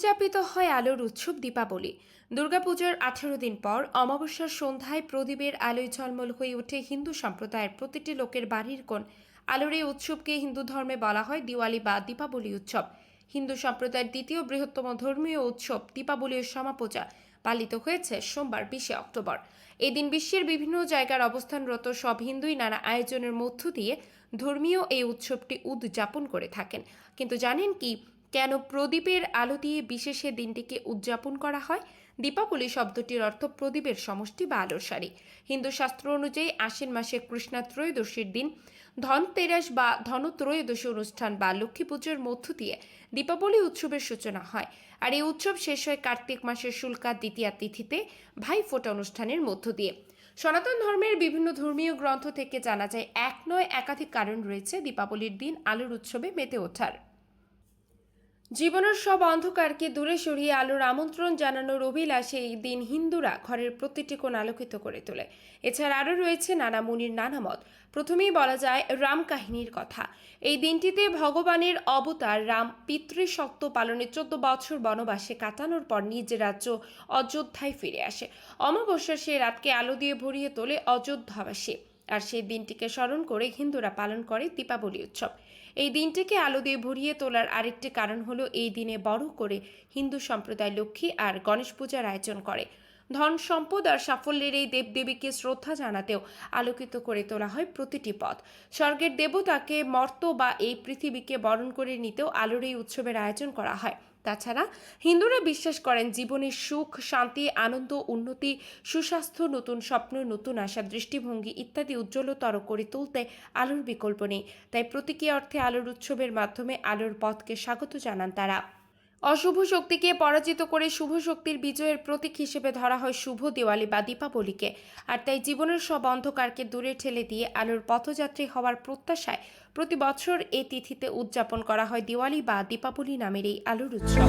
উদযাপিত হয় আলোর উৎসব দীপাবলি। দুর্গাপুজোর আঠেরো দিন পর অমাবস্যার সন্ধ্যায় প্রদীপের আলোয় ঝলমল হয়ে ওঠে হিন্দু সম্প্রদায়ের প্রতিটি লোকের বাড়ির কোণ। আলোর এই উৎসবকে হিন্দু ধর্মে বলা হয় দিওয়ালি বা দীপাবলি উৎসব। হিন্দু সম্প্রদায়ের দ্বিতীয় বৃহত্তম ধর্মীয় উৎসব দীপাবলির সমাপূজা পালিত হয়েছে সোমবার বিশে অক্টোবর। এদিন বিশ্বের বিভিন্ন জায়গার অবস্থানরত সব হিন্দুই নানা আয়োজনের মধ্য দিয়ে ধর্মীয় এই উৎসবটি উদযাপন করে থাকেন। কিন্তু জানেন কি কেন প্রদীপের আলো দিয়ে বিশেষে দিনটিকে উদযাপন করা হয়? দীপাবলি শব্দটির অর্থ প্রদীপের সমষ্টি বা আলোর সারি। হিন্দু শাস্ত্র অনুযায়ী আশ্বিন মাসে কৃষ্ণা ত্রয়োদশীর দিন। ধনতেরাস বা ধনত্রয়োদশী অনুষ্ঠান বা লক্ষ্মী পুজোর মধ্য দিয়ে দীপাবলি উৎসবের সূচনা হয়। আর এই উৎসব শেষ হয় কার্তিক মাসের শুল্কা দ্বিতীয়া তিথিতে ভাইফোঁটা অনুষ্ঠানের মধ্য দিয়ে। সনাতন ধর্মের বিভিন্ন ধর্মীয় গ্রন্থ থেকে জানা যায়, এক নয় একাধিক কারণ রয়েছে দীপাবলির দিন আলোর উৎসবে মেতে ওঠার। জীবনের সব অন্ধকারকে দূরে সরিয়ে আলোর আমন্ত্রণ জানানোর অভিলাষে এই দিন হিন্দুরা ঘরের প্রতিটি কোণ আলোকিত করে তোলে। এছাড়া আরও রয়েছে নানা মুনির, নানা মত। প্রথমেই বলা যায় রাম কাহিনীর কথা। এই দিনটিতে ভগবানের অবতার রাম পিতৃসত্ব পালনে চোদ্দ বছর বনবাসে কাটানোর পর নিজ রাজ্য অযোধ্যায় ফিরে আসে। অমাবস্যার সে রাতকে আলো দিয়ে ভরিয়ে তোলে অযোধ্যাবাসী। আর সেই দিনটিকে স্মরণ করে হিন্দুরা পালন করে দীপাবলি উৎসব। এই দিনটিকে আলো দিয়ে ভরিয়ে তোলার আরেকটি কারণ হলো এই দিনে বড় করে হিন্দু সম্প্রদায় লক্ষ্মী আর গণেশ পূজার আয়োজন করে। ধন সম্পদ আর সাফল্যের এই দেবদেবীকে শ্রদ্ধা জানাতেও আলোকিত করে তোলা হয় প্রতিটি পথ। স্বর্গের দেবতাকে মর্ত বা এই পৃথিবীকে বরণ করে নিতেও আলোর এই উৎসবের আয়োজন করা হয়। তাছাড়া হিন্দুরা বিশ্বাস করেন জীবনের সুখ, শান্তি, আনন্দ, উন্নতি, সুস্বাস্থ্য, নতুন স্বপ্ন, নতুন আশা, দৃষ্টিভঙ্গি ইত্যাদি উজ্জ্বলতর করে তুলতে আলোর বিকল্প নেই। তাই প্রতীকী অর্থে আলোর উৎসবের মাধ্যমে আলোর পথকে স্বাগত জানান তারা। অশুভ শক্তিকে পরাজিত করে শুভ শক্তির বিজয়ের প্রতীক হিসেবে ধরা হয় শুভ দিওয়ালি বা দীপাবলিকে। আর তাই জীবনের সব অন্ধকারকে দূরে ঠেলে দিয়ে আলোর পথযাত্রী হওয়ার প্রত্যাশায় প্রতি বছর এই তিথিতে উদযাপন করা হয় দিওয়ালি বা দীপাবলি নামের এই আলোর উৎসব।